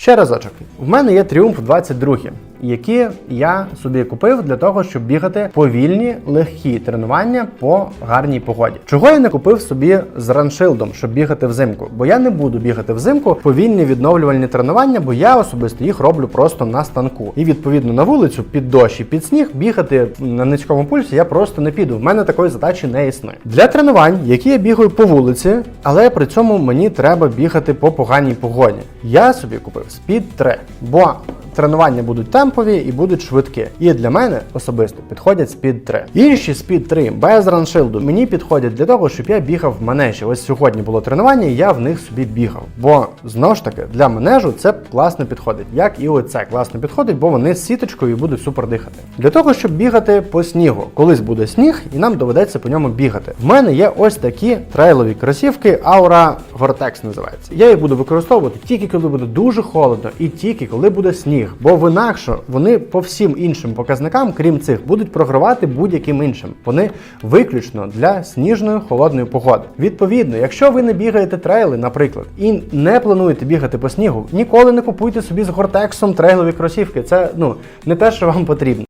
Ще разочок. В мене є Тріумф 22, які я собі купив для того, щоб бігати повільні, легкі тренування по гарній погоді. Чого я не купив собі з раншилдом, щоб бігати взимку? Бо я не буду бігати взимку повільні відновлювальні тренування, бо я особисто їх роблю просто на станку. І відповідно на вулицю під дощ і під сніг бігати на низькому пульсі я просто не піду. В мене такої задачі не існує. Для тренувань, які я бігаю по вулиці, але при цьому мені треба бігати по поганій погоді. Я собі купив Speed 3, бо тренування будуть темпові і будуть швидкі. І для мене особисто підходять Speed 3. Інші Speed 3 без раншилду мені підходять для того, щоб я бігав в манежі. Ось сьогодні було тренування, і я в них собі бігав. Бо знову ж таки для манежу це класно підходить, як і оце класно підходить, бо вони з сіточкою будуть супер дихати. Для того, щоб бігати по снігу, колись буде сніг, і нам доведеться по ньому бігати. В мене є ось такі трейлові кросівки Aura Vortex називається. Я їх буду використовувати тільки коли буде дуже холодно, і тільки коли буде сніг. Бо в інакше вони по всім іншим показникам, крім цих, будуть програвати будь-яким іншим. Вони виключно для сніжної холодної погоди. Відповідно, якщо ви не бігаєте трейли, наприклад, і не плануєте бігати по снігу, ніколи не купуйте собі з гортексом трейлові кросівки. Це ну не те, що вам потрібно.